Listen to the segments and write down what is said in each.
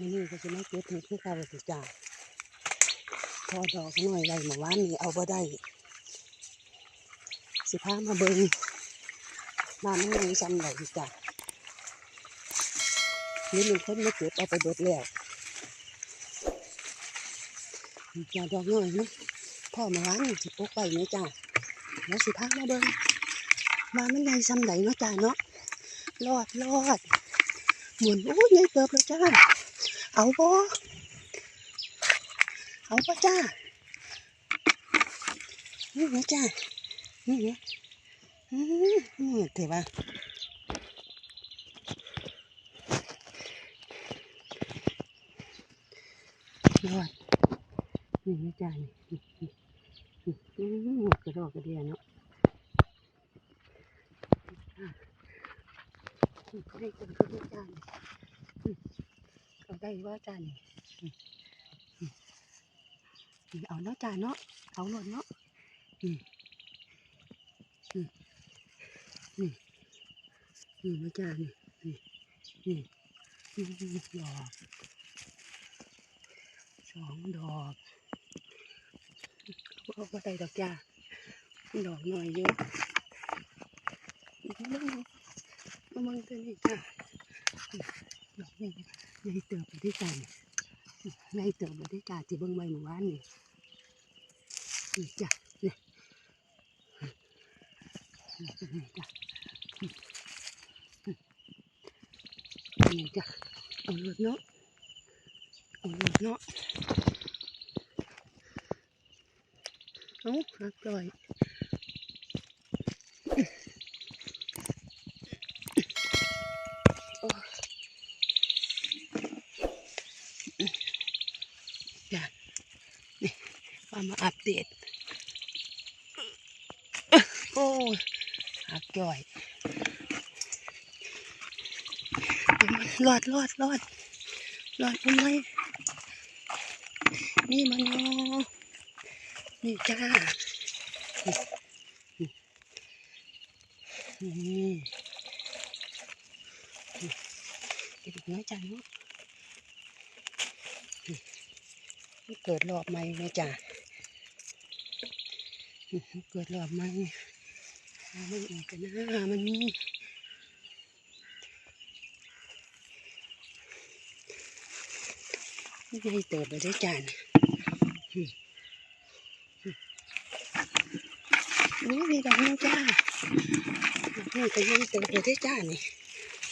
นี่ก็จะไม่เก็บเห็ดคือเก่าสิจ้าพอดอกหน่อยไรมาว่านนี่เอาบ่ได้ สิพามาเบิ่งบ้านมันยังซ้ำไหลจ้านี่มีคนมาเก็บเอาไปเบิดแล้วจ้าดอกหน่อยมั้ยพ่อมาว่านนี่สิปกไปไหมจ้าแล้วสิพามาเบิ่งบ้านมันยังซ้ำไหลเนาะจ้าเนาะรอดรอดหมุนโอ้ยใหญ่เติบแล้วจ้า เอาบ่เอาบ่จ้า นี่นะจ้า นี่นะอืมนี่เถอะว่าดอดนี่นะจ้านี่นี่นี่นี่อืมกระดอกกระเดียเนาะได้ตัวก็ได้จ้า ได้ว่าจ้านี่เอาเนาะจ้าเนาะเอาหล่นเนาะนี่นะจ้านี่นี่นี่นี่นี่ดอกสองดอกเอาไปใส่ดอกจ้าดอกหน่อยเยอะมามามังตัวนี้จ้าดอกนี่ ในเติบไปด้วยกันในเติบไปด้วยจ้าที่เบิ่งใบหมู่บ้านนี่นี่จ้านี่นี่จ้านี่จ้ะเอารถเนาะเอารถเนาะเอาหักจ่อย จ้ะนี่มามาอัปเดต โอ้ยหักจ่อยรอดรอดรอดรอดทำไมนี่มันเนาะนี่จ้านี่นี่เด็กน้อยจ้าเนาะนี่มัน เกิดรอบใหม่ไหมจ้าเกิดรอบใหม่เอามันอีกกันนะมันมีใหญ่เติบไปได้จานนี่มีดอกนึงจ้าดอกนี่ก็ใหญ่เติบไปได้จ้านี่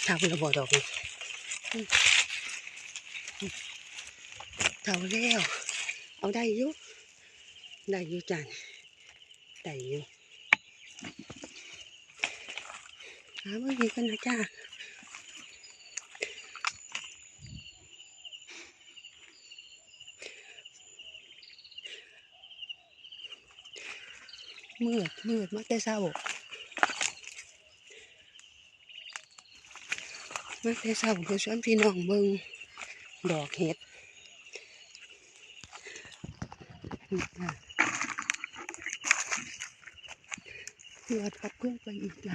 ทำระบดอกนี่เท่าแล้ว เอาได้อยู่ได้อยู่จานได้อยู่หาเมื่อกี้กันนะจ้ามืดมืดมาแต่เช้ามาแต่เช้าเพื่อชวนพี่น้องเบิ่งดอกเห็ด นี่จ้ะยอดพัดเพื่อนไปอีกจ้ะ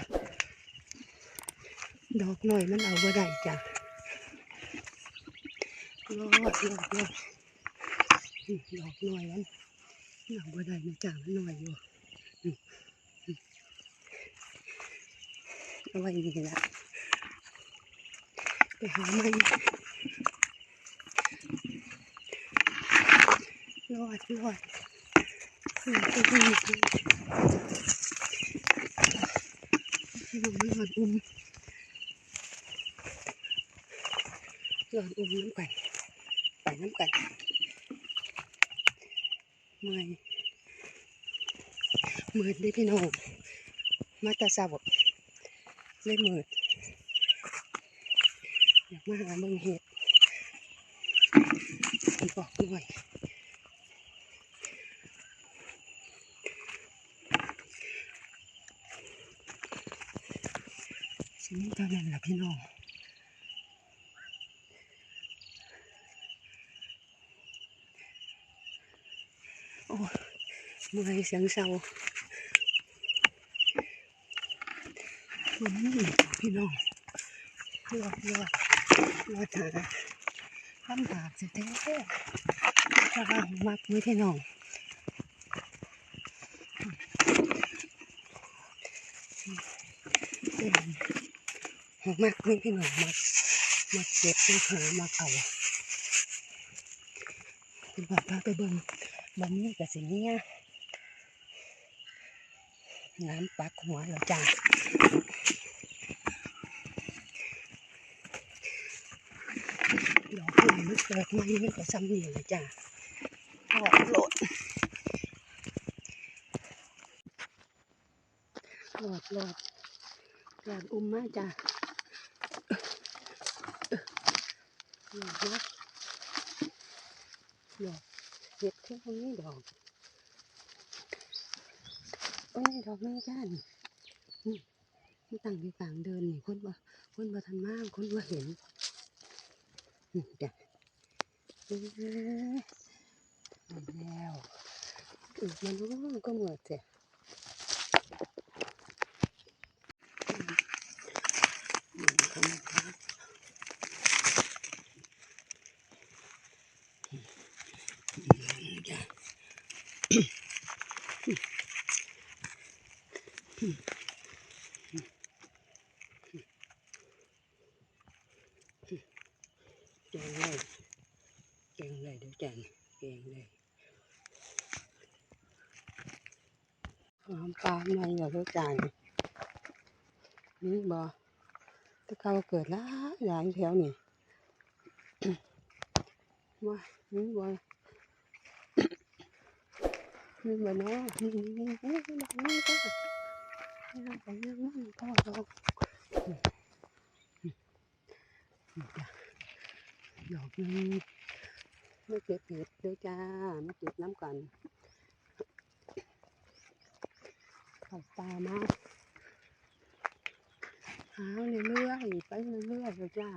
ดอกหน่อยมันเอาบ่ได้จ้ะรอดรอดรอดดอกหน่อยมันเอาบ่ได้นะจ้ะมันหน่อยอยู่เอาไว้นี่ละไปหาไม่ รอดรอดรอดไปดีให้ลงรอดอุ้มรอดอุ้มน้ำกันไน้ำกันเมื่อยเมื่อยได้พี่น้องมาตาสาวเลยมืดอยากมาหาเบิ่งเห็ดผมบอกหน่อยสิมีเท่านั้นล่ะพี่น้องโอ้เมื่อยเสียงเศร้ามันนี่พี่น้องรอดรอดรอดหาลำบากสิแท้ถ้าว่ามักมือที่น้องเป็น มักมือที่น้องมักมักเก็บมักหามักเอาเป็นบอพาไปเบิ่งบ่มีกับสิ่งนี้น้ำปักหัวเราจ้าดอกไม้มันเกิดมามันก็ซ้ำนี่แหละจ้ะพอโหลดโหลดโหลดหลานอุ้มมาจ้ะ โหลดนะโหลดเห็ดที่ตรงนี้ดอกโอ้ยดอกไม้จ้านนี่มันตั้งอยู่างเดินนี่คนบ่คนบ่ทันมากคนบ่เห็นนี่จ้ะเอ้ยเอาแล้วอีกมันรู้ก็หมดจ้ะอืมทำครับอืมจ้ะ แกงเลยแกงเลยเดี๋ยวจันแกงเลยหอมปลาในเหรอเดี๋ยวจันนี่บอตะเกาเกิ ดหยอนี่บอเนาะนี่นี่นี่นี่นี่นี่ก็นี่เราไปยังมั่งก็เราดอกนึงไม่เก็บเห็ดด้วยจ้าไม่เก็บน้ำกันเขับตามาหาเรื่อยๆไปเรื่อยๆเลยจ้า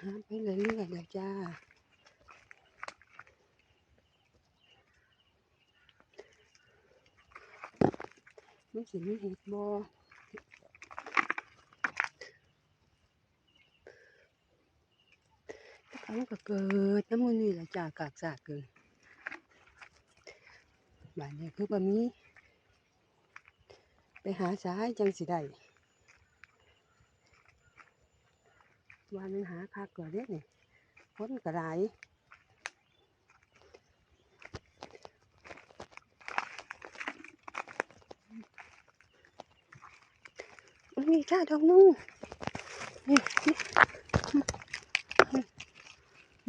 หาไปเรื่อยๆเลยจ้าไม่สิมีเห็ดบ อเขาก็เกิดน้ำมันนี่แหละจากากสากเกินบานนี้คือบะมี ไปหาสายจังสิได้วันนึงหาคักก่อนเด็ดนี่พ้นกระไรมันมีจ้าดอกนุ่งนี่นี่น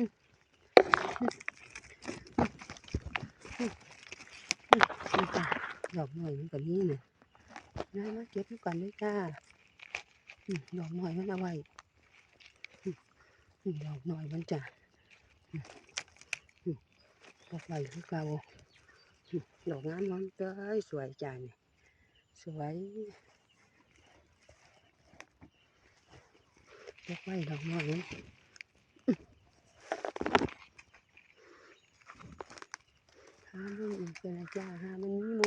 ี่จ้า ดอกหน่อยมันก็มีนี่ยนายมาเก็บมันก่อนด้วยจ้าดอกหน่อยมันเอาไว้ดอกหน่อยมันจ้าดอกใบคือเก่าดอกงามมันเต้ยสวยจ้าเนี่ยสวยดอกใบดอกหน่อยมันหา มันอีกเป็นไรจ้าหามันมีโม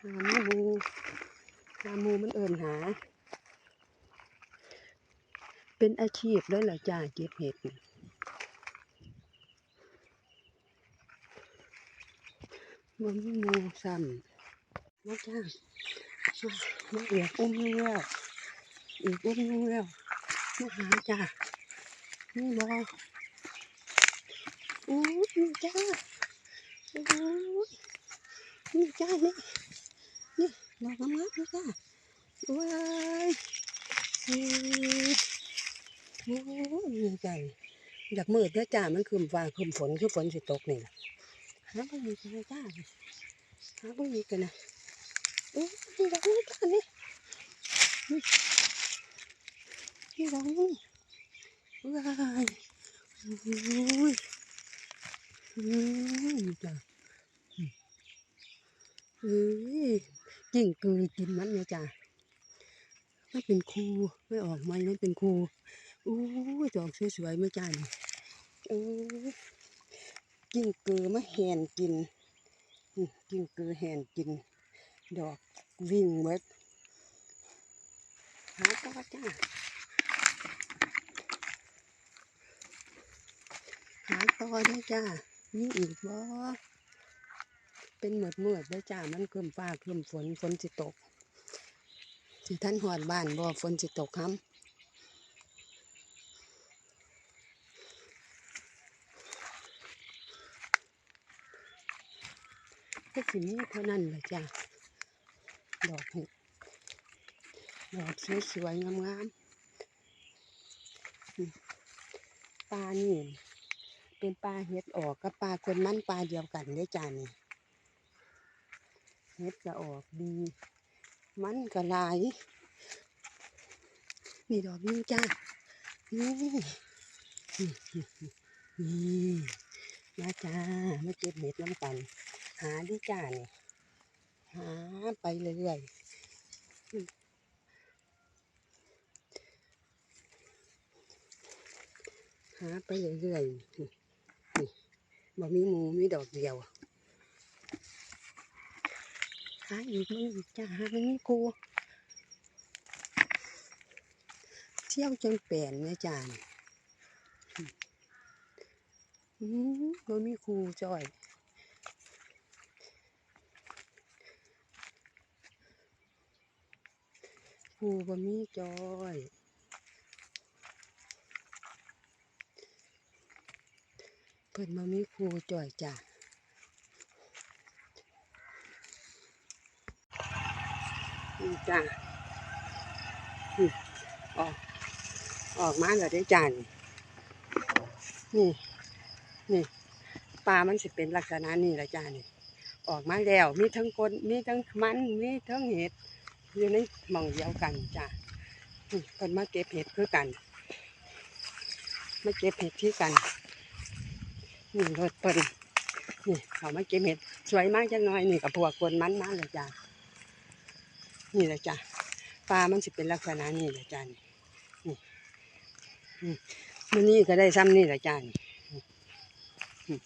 หาหมูหามูมันเอินหา เป็นอาชีพเลยเหรอจ้าเก็บเห็ดนี่บ่มีหมูซ้ำมาจ้ามามาเอียกอุ้มนึงแล้วอีกอุ้มนึงแล้วมาหาจ้า นี่บออู้ยนี่จ้าโอ้ยนี่จ้านี่นี่ดอกงามๆนี่จ้าว้ายอืมโอ้ยดีใจอยากมืดเด้อจ้ามันคืมฟ้าคืมฝนคือฝนสิตกนี่ล่ะหาบ่มีกันนะจ้าหาบ่มีกันนะโอ้ยนี่ดอกนี้จ้านี่นี่นี่ดอกนี้ ว้ายโอ้ยอืมนี่จ้าเอ้ยกิ่งกือกินมันเนี่ยจ้ะมันเป็นครูไม่ออกไหมมันเป็นครูอู้ยดอกสวยๆไม่จ้านี่โอ้ยกิ่งกือมาแหนกินกิ่งกือแหนกิน ดอกวิ่งเบิดหาต่อจ้า หาต่อด้อจ้ามีอีกบ่เป็นเหมือดเมือดด้อจ้ามันเพิ่มฟ้าเพิ่มฝนฝนสิตกสิท่านหอดบ้านบ่ฝนสิตกครับก็สิมีเท่านั้นแหละจ้าดอกเห็ดดอกสวยๆงามๆปลานี่ เป็นปลาเห็ดออกกับปลาคนมันปลาเดียวกันได้จ้านี่เห็ดจะออกดี มันก็หลายนี่ดอกนี้จ้านี่นี่นี่มาจ้ามาเก็บเห็ดน้ำกัน หาดิจ้านี่หาไปเรื่อยๆหาไปเรื่อยๆ บ่มีหมูมีดอกเดียวหาอีกมึงจ้าหาไม่มีครูเที่ยวจนแปลนเนี่ยจานอืมบ่มีครูจอยครูบ่มีจอย เพิ่นบ่มีครูจอยจ้ะนี่จ้ะนี่ออกออกมาแล้วได้จ้ะนี่นี่ นี่ปลามันสิเป็นลักษณะนี้แหละจ้ะนี่ ออกมาแล้ว มีทั้งกลมีทั้งมัน มีทั้งเห็ดอยู่ในมองเดียวกันจ้ะนี่เพิ่นมาเก็บเห็ดคือกัน มาเก็บเห็ดที่กัน นี่รถเพิ่นนี่เขามาเก็บเห็ดสวยมากจังน้อยนี่กับพวกคนมันมากเลยจ้ะนี่แหละจ้ะปลามันสิเป็นลักษณะนี้แหละจ้ะนี่นี่นี่มื้อนี้ก็ได้ซ้ำนี่แหละจ้ะนี่นี่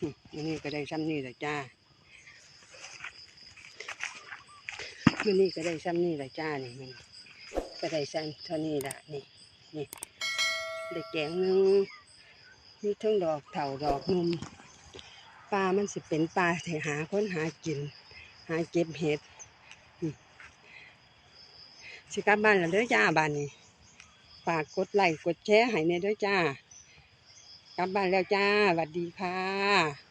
นี่มื้อนี้ก็ได้ซ้ำนี่แหละจ้ามื่อนี้ก็ได้ซ้ำนี่แหละจ้านี่มันก็ได้ซ้ำเท่านี้ละนี่นี่ได้แกงนึง มีทั้งดอกเถาดอกนุ่มปลามันสิเป็นปลาที่หาค้นหากิน หาเก็บเห็ดสิกลับบ้านแล้วเด้อจ้าบ้านนี้ฝากกดไลค์กดแชร์ให้ในเด้อจ้ากลับบ้านแล้วจ้าสวัสดีค่ะ